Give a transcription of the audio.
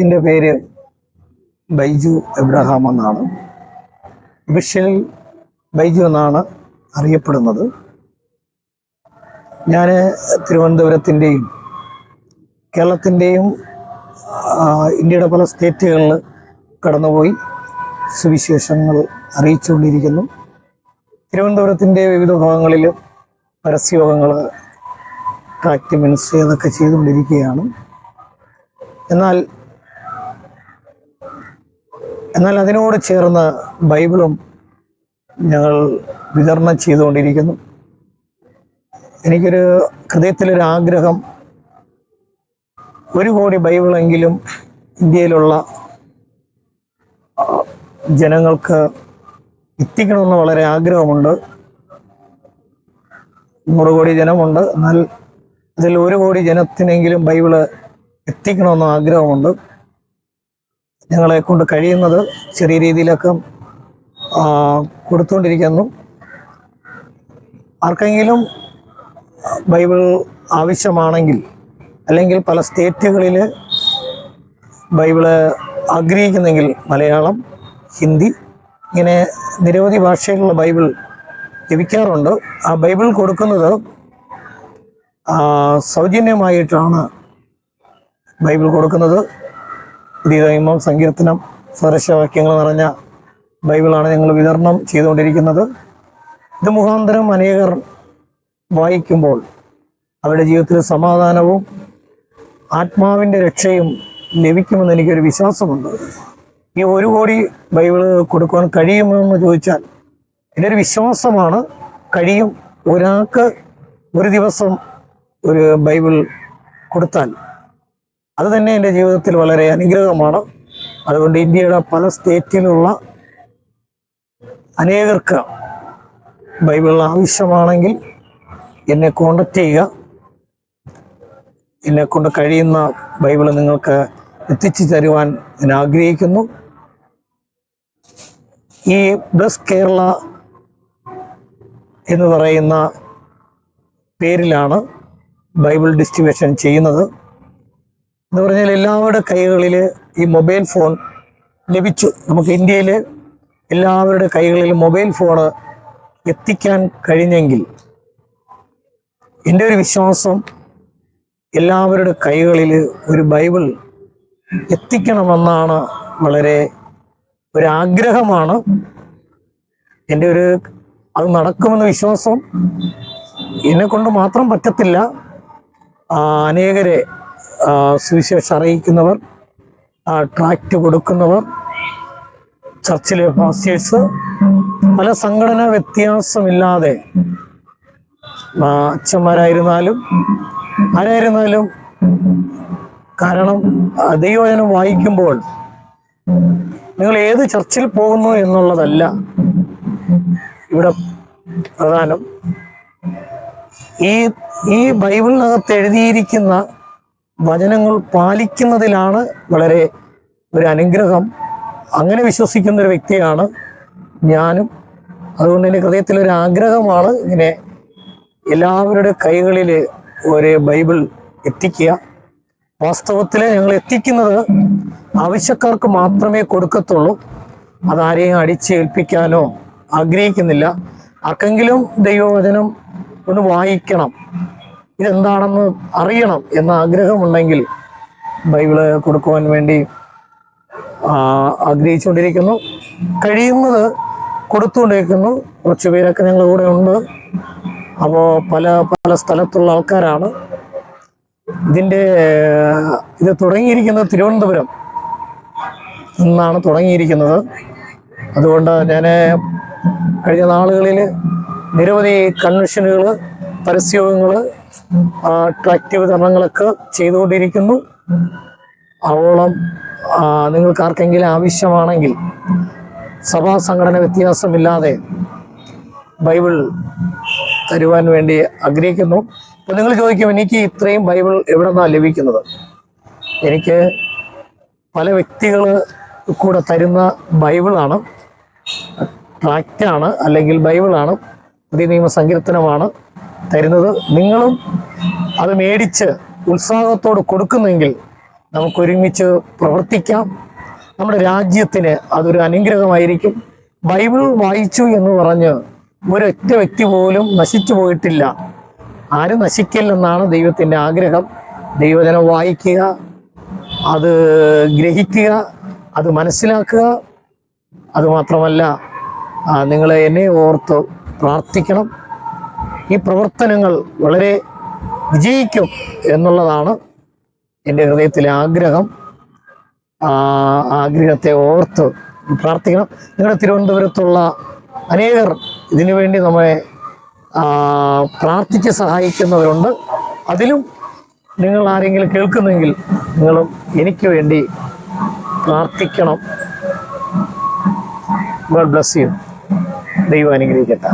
എന്റെ പേര് ബൈജു എബ്രഹാം എന്നാണ്. ബിഷൽ ബൈജു എന്നാണ് അറിയപ്പെടുന്നത്. ഞാൻ തിരുവനന്തപുരത്തിന്റെയും കേരളത്തിന്റെയും ഇന്ത്യയുടെ പല സ്റ്റേറ്റുകളിൽ കടന്നുപോയി സുവിശേഷങ്ങൾ അറിയിച്ചുകൊണ്ടിരിക്കുന്നു. തിരുവനന്തപുരത്തിന്റെ വിവിധ ഭാഗങ്ങളിലും പരസ്യയോഗങ്ങൾ ട്രാക്ട് മിനിസ്റ്റർ അതൊക്കെ ചെയ്തുകൊണ്ടിരിക്കുകയാണ്. എന്നാൽ എന്നാൽ അതിനോട് ചേർന്ന് ബൈബിളും ഞങ്ങൾ വിതരണം ചെയ്തുകൊണ്ടിരിക്കുന്നു. എനിക്കൊരു ഹൃദയത്തിലൊരു ആഗ്രഹം ഒരു കോടി ബൈബിളെങ്കിലും ഇന്ത്യയിലുള്ള ജനങ്ങൾക്ക് എത്തിക്കണമെന്ന് വളരെ ആഗ്രഹമുണ്ട്. നൂറ് കോടി ജനമുണ്ട്. എന്നാൽ അതിൽ ഒരു കോടി ജനത്തിനെങ്കിലും ബൈബിൾ എത്തിക്കണമെന്ന് ആഗ്രഹമുണ്ട്. ഞങ്ങളെ കൊണ്ട് കഴിയുന്നത് ചെറിയ രീതിയിലൊക്കെ കൊടുത്തുകൊണ്ടിരിക്കുന്നു ആർക്കെങ്കിലും ബൈബിൾ ആവശ്യമാണെങ്കിൽ അല്ലെങ്കിൽ പല സ്റ്റേറ്റുകളിൽ ബൈബിൾ ആഗ്രഹിക്കുന്നെങ്കിൽ മലയാളം ഹിന്ദി ഇങ്ങനെ നിരവധി ഭാഷയിലുള്ള ബൈബിൾ ലഭിക്കാറുണ്ട്. ആ ബൈബിൾ കൊടുക്കുന്നത് സൗജന്യമായിട്ടാണ് ബൈബിൾ കൊടുക്കുന്നത് പുതിയ സങ്കീർത്തനം സദൃശവാക്യങ്ങൾ നിറഞ്ഞ ബൈബിളാണ് ഞങ്ങൾ വിതരണം ചെയ്തുകൊണ്ടിരിക്കുന്നത്. ഇത് മുഖാന്തരം അനേകർ വായിക്കുമ്പോൾ അവരുടെ ജീവിതത്തിൽ സമാധാനവും ആത്മാവിന്റെ രക്ഷയും ലഭിക്കുമെന്ന് എനിക്കൊരു വിശ്വാസമുണ്ട്. ഈ ഒരു കോടി ബൈബിൾ കൊടുക്കുവാൻ കഴിയുമെന്ന് ചോദിച്ചാൽ എന്റെ ഒരു വിശ്വാസമാണ്. കഴിയും. ഒരാൾക്ക് ഒരു ദിവസം ഒരു ബൈബിൾ കൊടുത്താൽ അത് തന്നെ എന്റെ ജീവിതത്തിൽ വളരെ അനുഗ്രഹമാണ്. അതുകൊണ്ട് ഇന്ത്യയുടെ പല സ്റ്റേറ്റിലുള്ള അനേകർക്ക് ബൈബിൾ ആവശ്യമാണെങ്കിൽ എന്നെ കോണ്ടാക്ട് ചെയ്യുക. എന്നെ കൊണ്ട് കഴിയുന്ന ബൈബിൾ നിങ്ങൾക്ക് എത്തിച്ചു തരുവാൻ ഞാൻ ആഗ്രഹിക്കുന്നു. ഈ ബ്ലസ് കേരള എന്ന് പറയുന്ന പേരിലാണ് ബൈബിൾ ഡിസ്ട്രിബ്യൂഷൻ ചെയ്യുന്നത്. എന്ന് പറഞ്ഞാൽ എല്ലാവരുടെ കൈകളിൽ ഈ മൊബൈൽ ഫോൺ ലഭിച്ചു. നമുക്ക് ഇന്ത്യയിൽ എല്ലാവരുടെ കൈകളിൽ മൊബൈൽ ഫോൺ എത്തിക്കാൻ കഴിഞ്ഞെങ്കിൽ എന്റെ ഒരു വിശ്വാസം എല്ലാവരുടെ കൈകളിൽ ഒരു ബൈബിൾ എത്തിക്കണമെന്നാണ് വളരെ ഒരു ആഗ്രഹമാണ് എന്റെ ഒരു അത് നടക്കുമെന്ന വിശ്വാസം എന്നെ കൊണ്ട് മാത്രം പറ്റത്തില്ല. അനേകരെ സുവിശേഷം അറിയിക്കുന്നവർ ട്രാക്ട് കൊടുക്കുന്നവർ ചർച്ചിലെ പാസ്റ്റേഴ്സ് പല സംഘടന വ്യത്യാസമില്ലാതെ അച്ഛന്മാരായിരുന്നാലും ആരായിരുന്നാലും കാരണം ദൈവവചനം വായിക്കുമ്പോൾ നിങ്ങൾ ഏത് ചർച്ചിൽ പോകുന്നു എന്നുള്ളതല്ല ഇവിടെ പ്രധാനം. ഈ ഈ ബൈബിളിനകത്ത് എഴുതിയിരിക്കുന്ന വചനങ്ങൾ പാലിക്കുന്നതിലാണ് വളരെ ഒരു അനുഗ്രഹം. അങ്ങനെ വിശ്വസിക്കുന്ന ഒരു വ്യക്തിയാണ് ഞാനും. അതുകൊണ്ട് എന്റെ ഹൃദയത്തിൽ ഒരു ആഗ്രഹമാണ് ഇങ്ങനെ എല്ലാവരുടെ കൈകളിൽ ഒരു ബൈബിൾ എത്തിക്കുക. വാസ്തവത്തിൽ ഞങ്ങൾ എത്തിക്കുന്നത് ആവശ്യക്കാർക്ക് മാത്രമേ കൊടുക്കത്തുള്ളൂ. അതാരെയും അടിച്ചേൽപ്പിക്കാനോ ആഗ്രഹിക്കുന്നില്ല. ആർക്കെങ്കിലും ദൈവവചനം ഒന്ന് വായിക്കണം. ഇതെന്താണെന്ന് അറിയണം എന്ന ആഗ്രഹമുണ്ടെങ്കിൽ ബൈബിൾ കൊടുക്കുവാൻ വേണ്ടി ആഗ്രഹിച്ചുകൊണ്ടിരിക്കുന്നു. കഴിയുന്നത് കൊടുത്തുകൊണ്ടിരിക്കുന്നു. കുറച്ച് പേരൊക്കെ ഞങ്ങളുടെ കൂടെ ഉണ്ട്. അപ്പോൾ പല പല സ്ഥലത്തുള്ള ആൾക്കാരാണ്. ഇതിന്റെ ഇത് തുടങ്ങിയിരിക്കുന്നത് തിരുവനന്തപുരം നിന്നാണ് തുടങ്ങിയിരിക്കുന്നത്. അതുകൊണ്ട് ഞാൻ കഴിഞ്ഞ നാളുകളിൽ നിരവധി കൺവെൻഷനുകൾ പരസ്യങ്ങൾ ട്രാക്റ്റ് വിതരണങ്ങളൊക്കെ ചെയ്തുകൊണ്ടിരിക്കുന്നു. അവോളം നിങ്ങൾക്ക് ആർക്കെങ്കിലും ആവശ്യമാണെങ്കിൽ സഭാ സംഘടന വ്യത്യാസമില്ലാതെ ബൈബിൾ തരുവാൻ വേണ്ടി ആഗ്രഹിക്കുന്നു. അപ്പൊ നിങ്ങൾ ചോദിക്കും എനിക്ക് ഇത്രയും ബൈബിൾ എവിടെ നിന്നാണ് ലഭിക്കുന്നത്? എനിക്ക് പല വ്യക്തികൾ കൂടെ തരുന്ന ബൈബിളാണ്. ട്രാക്റ്റാണ് അല്ലെങ്കിൽ ബൈബിളാണ്. പുതിയ നിയമ സങ്കീർത്തനമാണ് തരുന്നത് നിങ്ങളും അത് മേടിച്ച് ഉത്സാഹത്തോട് കൊടുക്കുന്നെങ്കിൽ നമുക്കൊരുമിച്ച് പ്രവർത്തിക്കാം. നമ്മുടെ രാജ്യത്തിന് അതൊരു അനുഗ്രഹമായിരിക്കും. ബൈബിൾ വായിച്ചു എന്ന് പറഞ്ഞ് ഒരൊറ്റ വ്യക്തി പോലും നശിച്ചു പോയിട്ടില്ല. ആരും നശിക്കില്ലെന്നാണ് ദൈവത്തിന്റെ ആഗ്രഹം. ദൈവജനം വായിക്കുക അത് ഗ്രഹിക്കുക അത് മനസ്സിലാക്കുക. അതുമാത്രമല്ല നിങ്ങൾ എന്നെ ഓർത്ത് പ്രാർത്ഥിക്കണം. ഈ പ്രവർത്തനങ്ങൾ വളരെ വിജയിക്കും എന്നുള്ളതാണ് എന്റെ ഹൃദയത്തിലെ ആഗ്രഹം. ആഗ്രഹത്തെ ഓർത്ത് പ്രാർത്ഥിക്കണം. നിങ്ങളുടെ തിരുവനന്തപുരത്തുള്ള അനേകർ ഇതിനു വേണ്ടി നമ്മളെ പ്രാർത്ഥിച്ച് സഹായിക്കുന്നവരുണ്ട്. അതിലും നിങ്ങൾ ആരെങ്കിലും കേൾക്കുന്നെങ്കിൽ നിങ്ങളും എനിക്ക് വേണ്ടി പ്രാർത്ഥിക്കണം. ഗോഡ് ബ്ലസ് യു ദൈവം അനുഗ്രഹിക്കട്ടെ.